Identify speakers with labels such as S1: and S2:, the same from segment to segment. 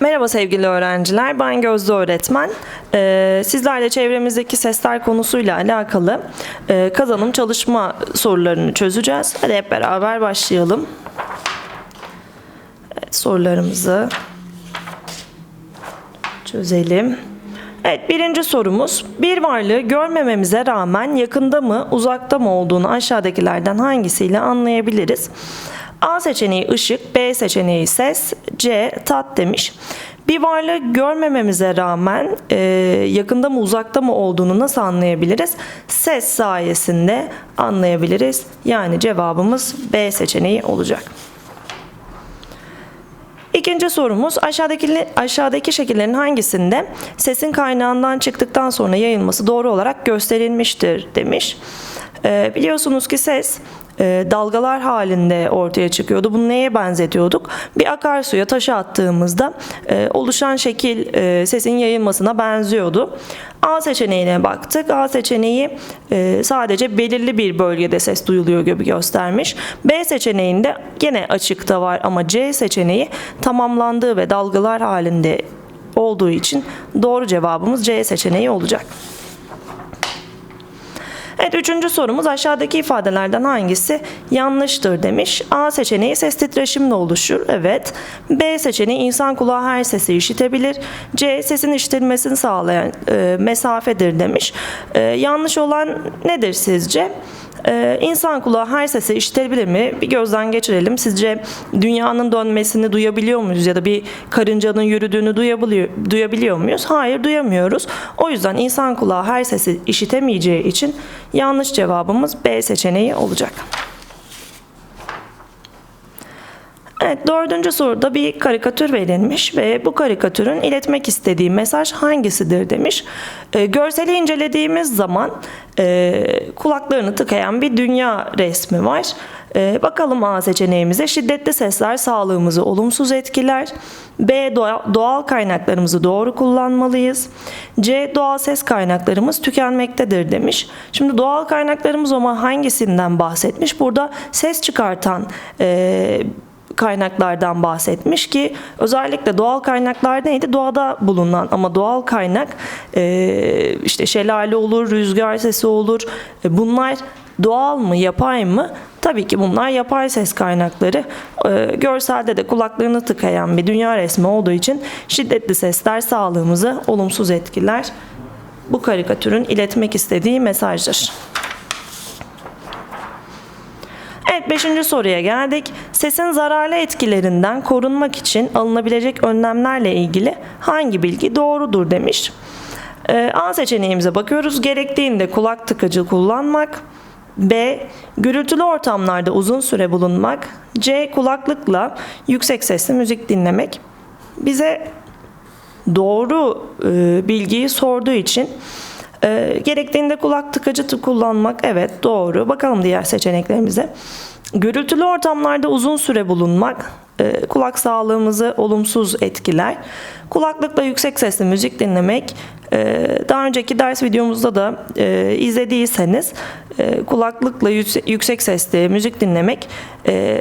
S1: Merhaba sevgili öğrenciler, ben Gözde öğretmen. Ee, sizlerle çevremizdeki sesler konusuyla alakalı e, kazanım çalışma sorularını çözeceğiz. Hadi hep beraber başlayalım. Evet, sorularımızı çözelim. Evet, birinci sorumuz. Bir varlığı görmememize rağmen yakında mı, uzakta mı olduğunu aşağıdakilerden hangisiyle anlayabiliriz? A seçeneği ışık, B seçeneği ses, C tat demiş. Bir varlığı görmememize rağmen e, yakında mı uzakta mı olduğunu nasıl anlayabiliriz? Ses sayesinde anlayabiliriz. Yani cevabımız B seçeneği olacak. İkinci sorumuz aşağıdaki, aşağıdaki şekillerin hangisinde sesin kaynağından çıktıktan sonra yayılması doğru olarak gösterilmiştir demiş. Ee, biliyorsunuz ki ses e, dalgalar halinde ortaya çıkıyordu. Bunu neye benzetiyorduk? Bir akarsuya taşı attığımızda e, oluşan şekil e, sesin yayılmasına benziyordu. A seçeneğine baktık. A seçeneği e, sadece belirli bir bölgede ses duyuluyor gibi göstermiş. B seçeneğinde yine açıkta var ama C seçeneği tamamlandığı ve dalgalar halinde olduğu için doğru cevabımız C seçeneği olacak. Evet üçüncü sorumuz aşağıdaki ifadelerden hangisi yanlıştır demiş. A seçeneği ses titreşimle oluşur. Evet. B seçeneği insan kulağı her sesi işitebilir. C sesin işitilmesini sağlayan e, mesafedir demiş. E, yanlış olan nedir sizce? Ee, insan kulağı her sesi işitebilir mi? Bir gözden geçirelim. Sizce dünyanın dönmesini duyabiliyor muyuz ya da bir karıncanın yürüdüğünü duyabiliyor, duyabiliyor muyuz? Hayır, duyamıyoruz. O yüzden insan kulağı her sesi işitemeyeceği için yanlış cevabımız B seçeneği olacak. Evet, dördüncü soruda bir karikatür verilmiş ve bu karikatürün iletmek istediği mesaj hangisidir demiş. E, görseli incelediğimiz zaman e, kulaklarını tıkayan bir dünya resmi var. E, bakalım A seçeneğimize şiddetli sesler sağlığımızı olumsuz etkiler. B doğal kaynaklarımızı doğru kullanmalıyız. C doğal ses kaynaklarımız tükenmektedir demiş. Şimdi doğal kaynaklarımız ama hangisinden bahsetmiş? Burada ses çıkartan e, kaynaklardan bahsetmiş ki özellikle doğal kaynaklar neydi? Doğada bulunan ama doğal kaynak e, işte şelale olur, rüzgar sesi olur. E, bunlar doğal mı, yapay mı? Tabii ki bunlar yapay ses kaynakları. E, görselde de kulaklarını tıkayan bir dünya resmi olduğu için şiddetli sesler sağlığımızı olumsuz etkiler. Bu karikatürün iletmek istediği mesajdır. Evet 5. soruya geldik. Sesin zararlı etkilerinden korunmak için alınabilecek önlemlerle ilgili hangi bilgi doğrudur demiş. Ee, A seçeneğimize bakıyoruz. Gerektiğinde kulak tıkacı kullanmak. B. Gürültülü ortamlarda uzun süre bulunmak. C. Kulaklıkla yüksek sesli müzik dinlemek. Bize doğru e, bilgiyi sorduğu için e, gerektiğinde kulak tıkacı kullanmak evet doğru. Bakalım diğer seçeneklerimize. Gürültülü ortamlarda uzun süre bulunmak e, kulak sağlığımızı olumsuz etkiler. Kulaklıkla yüksek sesli müzik dinlemek e, daha önceki ders videomuzda da e, izlediyseniz kulaklıkla yüksek sesli müzik dinlemek e,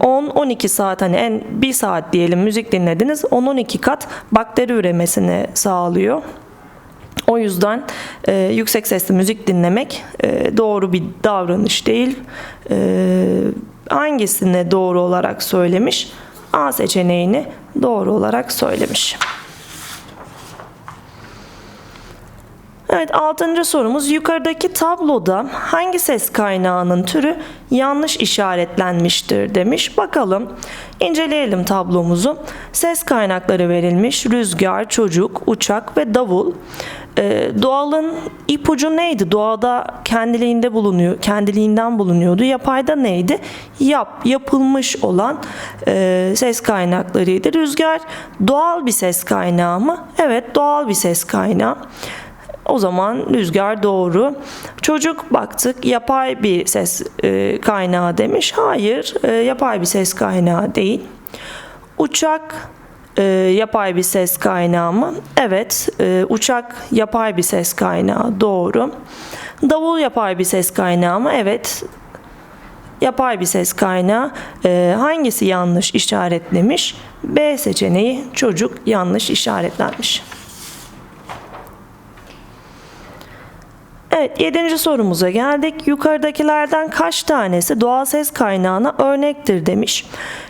S1: 10-12 saat hani en 1 saat diyelim müzik dinlediniz 10-12 kat bakteri üremesini sağlıyor. O yüzden e, yüksek sesli müzik dinlemek e, doğru bir davranış değil. E, hangisine doğru olarak söylemiş? A seçeneğini doğru olarak söylemiş. Evet altıncı sorumuz yukarıdaki tabloda hangi ses kaynağının türü yanlış işaretlenmiştir demiş. Bakalım inceleyelim tablomuzu. Ses kaynakları verilmiş rüzgar, çocuk, uçak ve davul. Ee, doğalın ipucu neydi? Doğada kendiliğinde bulunuyor, kendiliğinden bulunuyordu. Yapayda neydi? Yap, yapılmış olan e, ses kaynaklarıydı. Rüzgar doğal bir ses kaynağı mı? Evet, doğal bir ses kaynağı. O zaman rüzgar doğru. Çocuk baktık yapay bir ses e, kaynağı demiş. Hayır, e, yapay bir ses kaynağı değil. Uçak e, yapay bir ses kaynağı mı? Evet, e, uçak yapay bir ses kaynağı doğru. Davul yapay bir ses kaynağı mı? Evet. yapay bir ses kaynağı. Ee, hangisi yanlış işaretlemiş? B seçeneği çocuk yanlış işaretlenmiş. Evet, yedinci sorumuza geldik. Yukarıdakilerden kaç tanesi doğal ses kaynağına örnektir demiş.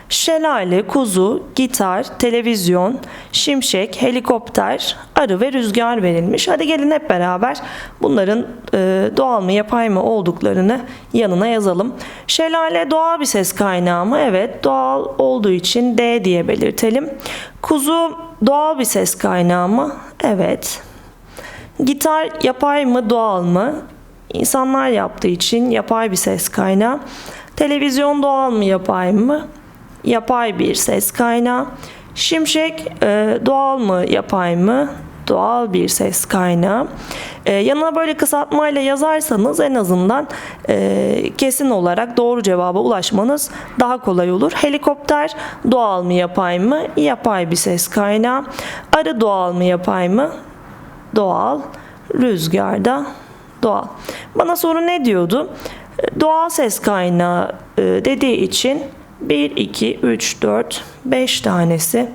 S1: Şelale, kuzu, gitar, televizyon, şimşek, helikopter, arı ve rüzgar verilmiş. Hadi gelin hep beraber bunların e, doğal mı yapay mı olduklarını yanına yazalım. Şelale doğal bir ses kaynağı mı? Evet, doğal olduğu için D diye belirtelim. Kuzu doğal bir ses kaynağı mı? Evet. Gitar yapay mı doğal mı? İnsanlar yaptığı için yapay bir ses kaynağı. Televizyon doğal mı yapay mı? Yapay bir ses kaynağı. Şimşek e, doğal mı yapay mı? Doğal bir ses kaynağı. E, yanına böyle kısaltmayla yazarsanız en azından e, kesin olarak doğru cevaba ulaşmanız daha kolay olur. Helikopter doğal mı yapay mı? Yapay bir ses kaynağı. Arı doğal mı yapay mı? Doğal, rüzgarda doğal. Bana soru ne diyordu? Doğal ses kaynağı e, dediği için 1, 2, 3, 4, 5 tanesi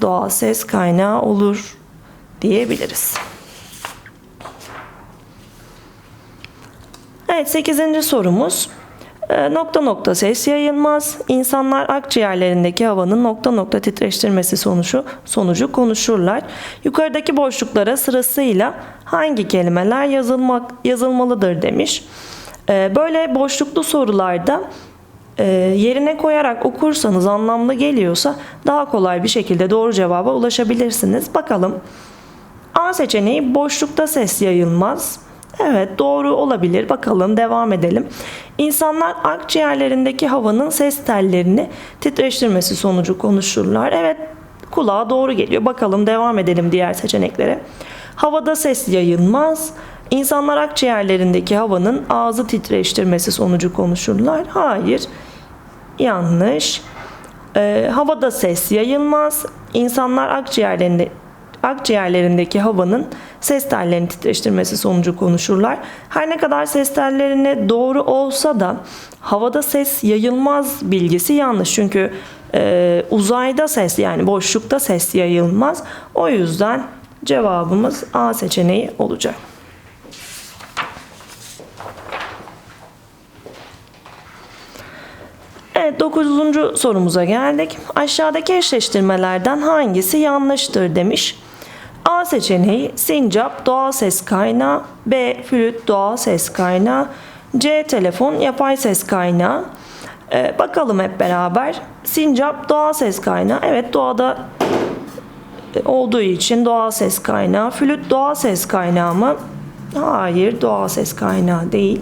S1: doğal ses kaynağı olur diyebiliriz. Evet 8. sorumuz. E, Nokta nokta ses yayılmaz. İnsanlar akciğerlerindeki havanın nokta nokta titreştirmesi sonucu, sonucu konuşurlar. Yukarıdaki boşluklara sırasıyla hangi kelimeler yazılmak, yazılmalıdır demiş. E, Böyle boşluklu sorularda e, yerine koyarak okursanız anlamlı geliyorsa daha kolay bir şekilde doğru cevaba ulaşabilirsiniz. Bakalım. A seçeneği boşlukta ses yayılmaz. Evet doğru olabilir. Bakalım devam edelim. İnsanlar akciğerlerindeki havanın ses tellerini titreştirmesi sonucu konuşurlar. Evet kulağa doğru geliyor. Bakalım devam edelim diğer seçeneklere. Havada ses yayılmaz. İnsanlar akciğerlerindeki havanın ağzı titreştirmesi sonucu konuşurlar. Hayır. Yanlış. Ee, havada ses yayılmaz. İnsanlar akciğerlerinde akciğerlerindeki havanın ses tellerini titreştirmesi sonucu konuşurlar. Her ne kadar ses tellerine doğru olsa da havada ses yayılmaz bilgisi yanlış. Çünkü e, uzayda ses yani boşlukta ses yayılmaz. O yüzden cevabımız A seçeneği olacak. Evet 9. sorumuza geldik. Aşağıdaki eşleştirmelerden hangisi yanlıştır demiş. Seçeneği sincap doğal ses kaynağı, B flüt doğal ses kaynağı, C telefon yapay ses kaynağı. Ee, bakalım hep beraber. Sincap doğal ses kaynağı. Evet doğada e, olduğu için doğal ses kaynağı. Flüt doğal ses kaynağı mı? Hayır doğal ses kaynağı değil.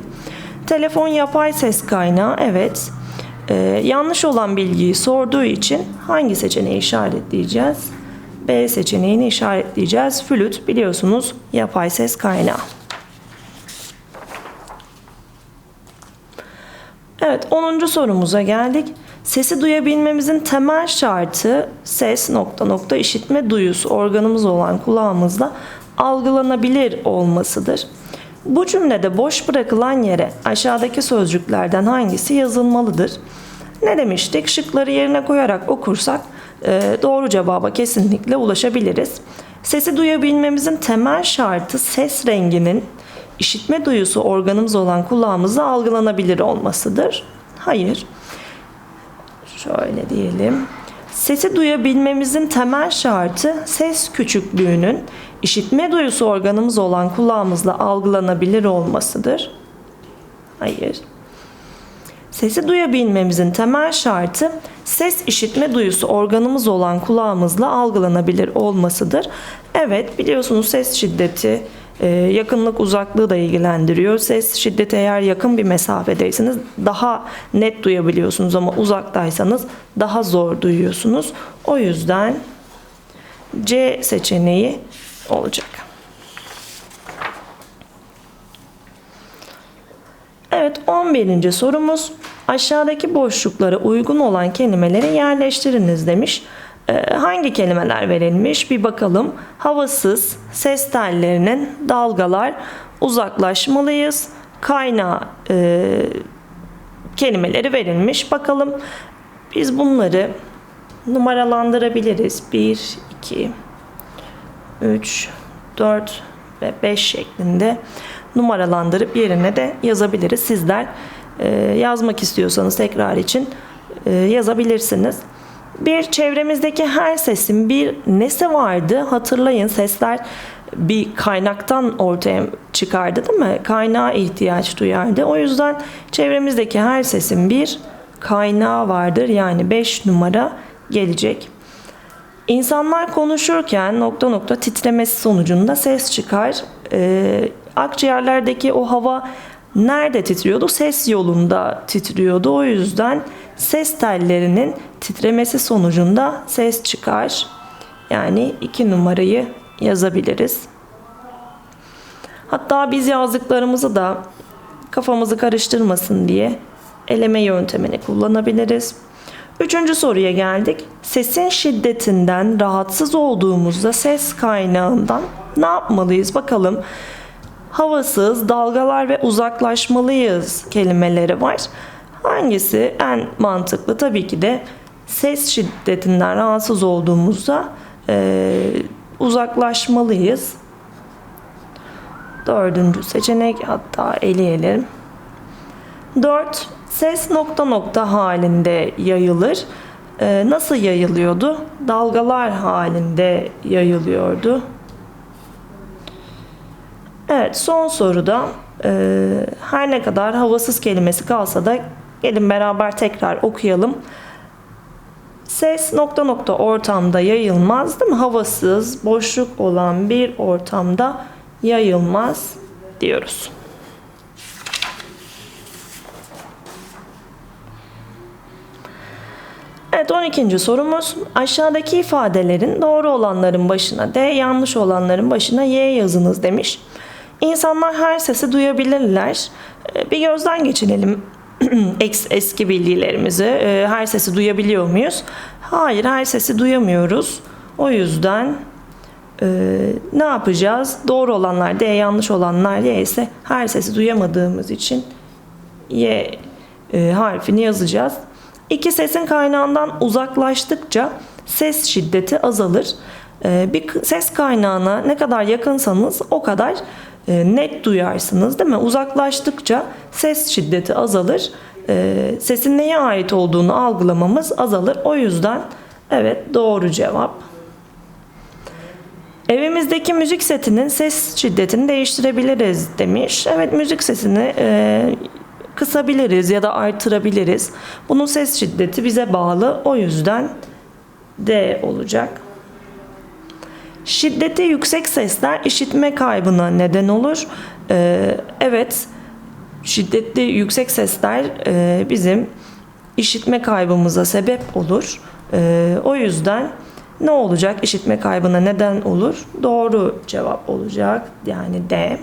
S1: Telefon yapay ses kaynağı. Evet. Ee, yanlış olan bilgiyi sorduğu için hangi seçeneği işaretleyeceğiz? B seçeneğini işaretleyeceğiz. Flüt biliyorsunuz yapay ses kaynağı. Evet 10. sorumuza geldik. Sesi duyabilmemizin temel şartı ses nokta nokta işitme duyusu organımız olan kulağımızda algılanabilir olmasıdır. Bu cümlede boş bırakılan yere aşağıdaki sözcüklerden hangisi yazılmalıdır? Ne demiştik? Şıkları yerine koyarak okursak doğru cevaba kesinlikle ulaşabiliriz. Sesi duyabilmemizin temel şartı ses renginin işitme duyusu organımız olan kulağımızda algılanabilir olmasıdır. Hayır. Şöyle diyelim. Sesi duyabilmemizin temel şartı ses küçüklüğünün işitme duyusu organımız olan kulağımızla algılanabilir olmasıdır. Hayır. Sesi duyabilmemizin temel şartı ses işitme duyusu organımız olan kulağımızla algılanabilir olmasıdır. Evet biliyorsunuz ses şiddeti e, yakınlık uzaklığı da ilgilendiriyor. Ses şiddeti eğer yakın bir mesafedeyseniz daha net duyabiliyorsunuz ama uzaktaysanız daha zor duyuyorsunuz. O yüzden C seçeneği olacak. Evet 11. sorumuz aşağıdaki boşluklara uygun olan kelimeleri yerleştiriniz demiş. Ee, hangi kelimeler verilmiş bir bakalım. Havasız, ses tellerinin, dalgalar, uzaklaşmalıyız, kaynağı e, kelimeleri verilmiş. Bakalım biz bunları numaralandırabiliriz. 1, 2, 3, 4 ve 5 şeklinde numaralandırıp yerine de yazabiliriz. Sizler e, yazmak istiyorsanız tekrar için e, yazabilirsiniz. Bir çevremizdeki her sesin bir nesi vardı? Hatırlayın sesler bir kaynaktan ortaya çıkardı değil mi? Kaynağa ihtiyaç duyardı. O yüzden çevremizdeki her sesin bir kaynağı vardır. Yani 5 numara gelecek. İnsanlar konuşurken nokta nokta titremesi sonucunda ses çıkar. Ee, akciğerlerdeki o hava nerede titriyordu? Ses yolunda titriyordu. O yüzden ses tellerinin titremesi sonucunda ses çıkar. Yani iki numarayı yazabiliriz. Hatta biz yazdıklarımızı da kafamızı karıştırmasın diye eleme yöntemini kullanabiliriz. Üçüncü soruya geldik. Sesin şiddetinden rahatsız olduğumuzda ses kaynağından ne yapmalıyız bakalım. Havasız, dalgalar ve uzaklaşmalıyız kelimeleri var. Hangisi en mantıklı? Tabii ki de ses şiddetinden rahatsız olduğumuzda e, uzaklaşmalıyız. Dördüncü seçenek hatta eleyelim. 4. Ses nokta nokta halinde yayılır. Ee, nasıl yayılıyordu? Dalgalar halinde yayılıyordu. Evet son soruda e, her ne kadar havasız kelimesi kalsa da gelin beraber tekrar okuyalım. Ses nokta nokta ortamda yayılmaz değil mi? Havasız, boşluk olan bir ortamda yayılmaz diyoruz. Evet 12. sorumuz aşağıdaki ifadelerin doğru olanların başına D, yanlış olanların başına Y yazınız demiş. İnsanlar her sesi duyabilirler. Ee, Bir gözden geçirelim eski bilgilerimizi. Ee, Her sesi duyabiliyor muyuz? Hayır, her sesi duyamıyoruz. O yüzden e, ne yapacağız? Doğru olanlar D, yanlış olanlar Y ise her sesi duyamadığımız için Y e, harfini yazacağız. İki sesin kaynağından uzaklaştıkça ses şiddeti azalır. E, bir ses kaynağına ne kadar yakınsanız o kadar e, net duyarsınız değil mi? Uzaklaştıkça ses şiddeti azalır. E, sesin neye ait olduğunu algılamamız azalır. O yüzden evet doğru cevap. Evimizdeki müzik setinin ses şiddetini değiştirebiliriz demiş. Evet müzik sesini e, kısabiliriz ya da artırabiliriz. Bunun ses şiddeti bize bağlı. O yüzden D olacak. Şiddeti yüksek sesler işitme kaybına neden olur. E, evet şiddetli yüksek sesler e, bizim işitme kaybımıza sebep olur. E, o yüzden ne olacak? İşitme kaybına neden olur. Doğru cevap olacak. Yani D.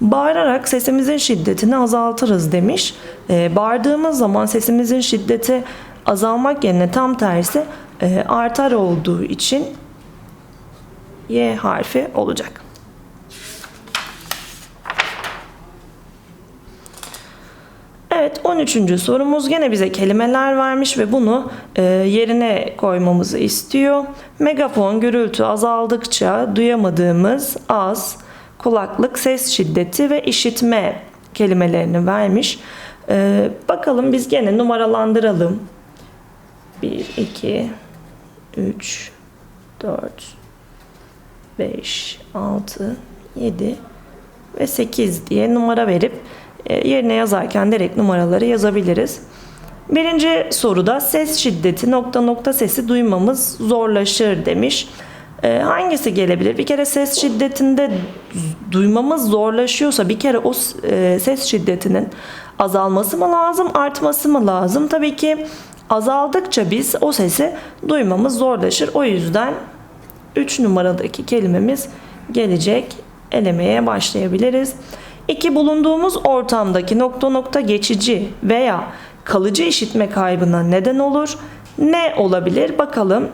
S1: Bağırarak sesimizin şiddetini azaltırız demiş. E, bağırdığımız zaman sesimizin şiddeti azalmak yerine tam tersi e, artar olduğu için Y harfi olacak. Evet 13. sorumuz gene bize kelimeler vermiş ve bunu e, yerine koymamızı istiyor. Megafon gürültü azaldıkça duyamadığımız az, kulaklık, ses şiddeti ve işitme kelimelerini vermiş. E, bakalım biz gene numaralandıralım. 1, 2, 3, 4, 5, 6, 7 ve 8 diye numara verip e, yerine yazarken direkt numaraları yazabiliriz. Birinci soruda ses şiddeti nokta nokta sesi duymamız zorlaşır demiş. E, hangisi gelebilir? Bir kere ses şiddetinde duymamız zorlaşıyorsa bir kere o e, ses şiddetinin azalması mı lazım, artması mı lazım? Tabii ki azaldıkça biz o sesi duymamız zorlaşır. O yüzden 3 numaradaki kelimemiz gelecek. Elemeye başlayabiliriz. 2. Bulunduğumuz ortamdaki nokta nokta geçici veya kalıcı işitme kaybına neden olur. Ne olabilir? Bakalım.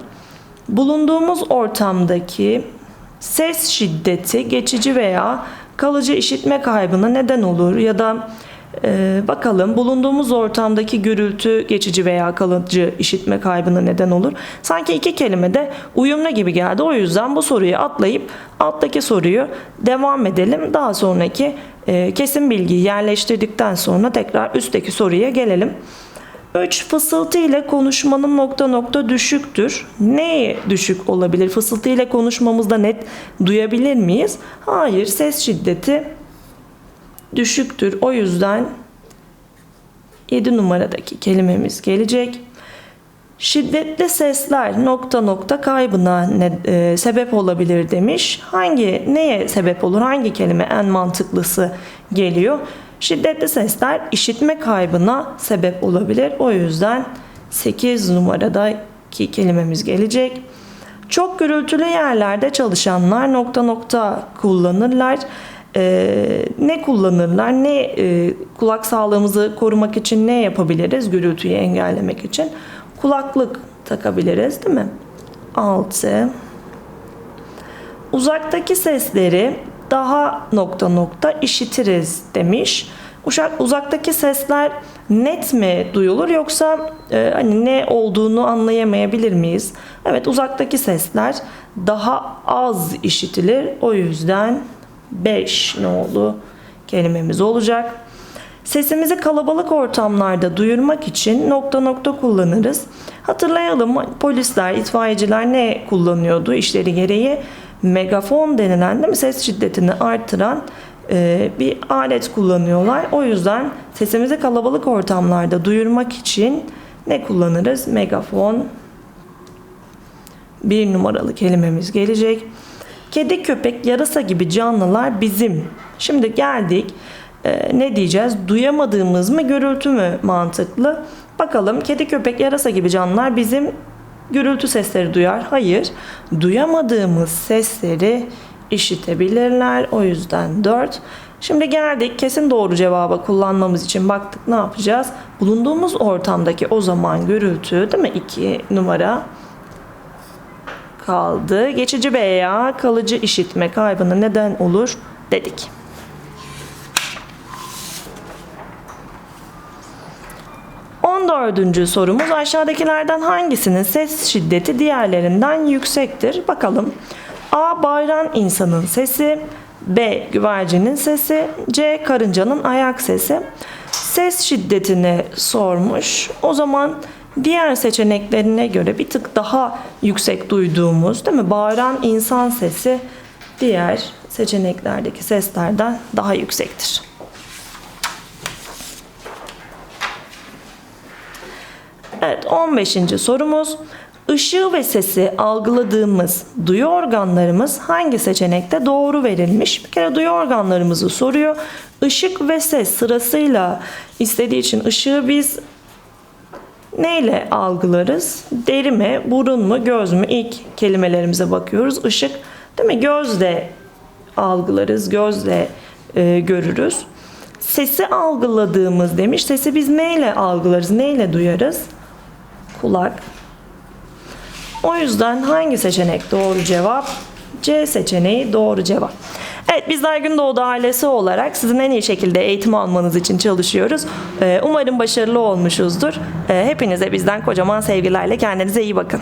S1: Bulunduğumuz ortamdaki ses şiddeti geçici veya kalıcı işitme kaybına neden olur ya da Ee, bakalım bulunduğumuz ortamdaki gürültü geçici veya kalıcı işitme kaybına neden olur. Sanki iki kelime de uyumlu gibi geldi. O yüzden bu soruyu atlayıp alttaki soruyu devam edelim. Daha sonraki e, kesin bilgiyi yerleştirdikten sonra tekrar üstteki soruya gelelim. 3. Fısıltı ile konuşmanın nokta nokta düşüktür. Neye düşük olabilir? Fısıltı ile konuşmamızda net duyabilir miyiz? Hayır, ses şiddeti düşüktür. O yüzden 7 numaradaki kelimemiz gelecek. Şiddetli sesler nokta nokta kaybına ne, e, sebep olabilir demiş. Hangi neye sebep olur? Hangi kelime en mantıklısı geliyor? Şiddetli sesler işitme kaybına sebep olabilir. O yüzden 8 numaradaki kelimemiz gelecek. Çok gürültülü yerlerde çalışanlar nokta nokta kullanırlar. Ee, ne kullanırlar? Ne e, kulak sağlığımızı korumak için ne yapabiliriz? Gürültüyü engellemek için kulaklık takabiliriz, değil mi? 6 Uzaktaki sesleri daha nokta nokta işitiriz demiş. Uşak uzaktaki sesler net mi duyulur yoksa e, hani ne olduğunu anlayamayabilir miyiz? Evet uzaktaki sesler daha az işitilir. O yüzden 5 nolu kelimemiz olacak. Sesimizi kalabalık ortamlarda duyurmak için nokta nokta kullanırız. Hatırlayalım polisler, itfaiyeciler ne kullanıyordu işleri gereği? Megafon denilen değil mi ses şiddetini artıran e, bir alet kullanıyorlar. O yüzden sesimizi kalabalık ortamlarda duyurmak için ne kullanırız? Megafon bir numaralı kelimemiz gelecek. Kedi, köpek, yarasa gibi canlılar bizim. Şimdi geldik. Ee, ne diyeceğiz? Duyamadığımız mı, gürültü mü mantıklı? Bakalım kedi, köpek, yarasa gibi canlılar bizim gürültü sesleri duyar. Hayır. Duyamadığımız sesleri işitebilirler. O yüzden 4. Şimdi geldik kesin doğru cevaba kullanmamız için baktık ne yapacağız? Bulunduğumuz ortamdaki o zaman gürültü değil mi? 2 numara kaldı. Geçici veya kalıcı işitme kaybına neden olur dedik. Dördüncü sorumuz aşağıdakilerden hangisinin ses şiddeti diğerlerinden yüksektir? Bakalım. A. Bayram insanın sesi. B. Güvercinin sesi. C. Karıncanın ayak sesi. Ses şiddetini sormuş. O zaman diğer seçeneklerine göre bir tık daha yüksek duyduğumuz değil mi? Bağıran insan sesi diğer seçeneklerdeki seslerden daha yüksektir. Evet 15. sorumuz. Işığı ve sesi algıladığımız duyu organlarımız hangi seçenekte doğru verilmiş? Bir kere duyu organlarımızı soruyor. Işık ve ses sırasıyla istediği için ışığı biz neyle algılarız? Deri mi, burun mu, göz mü? İlk kelimelerimize bakıyoruz. Işık değil mi? Gözle algılarız, gözle e, görürüz. Sesi algıladığımız demiş. Sesi biz neyle algılarız, neyle duyarız? Kulak. O yüzden hangi seçenek doğru cevap? C seçeneği doğru cevap. Evet bizler Gündoğdu ailesi olarak sizin en iyi şekilde eğitim almanız için çalışıyoruz. Ee, Umarım başarılı olmuşuzdur. Ee, Hepinize bizden kocaman sevgilerle kendinize iyi bakın.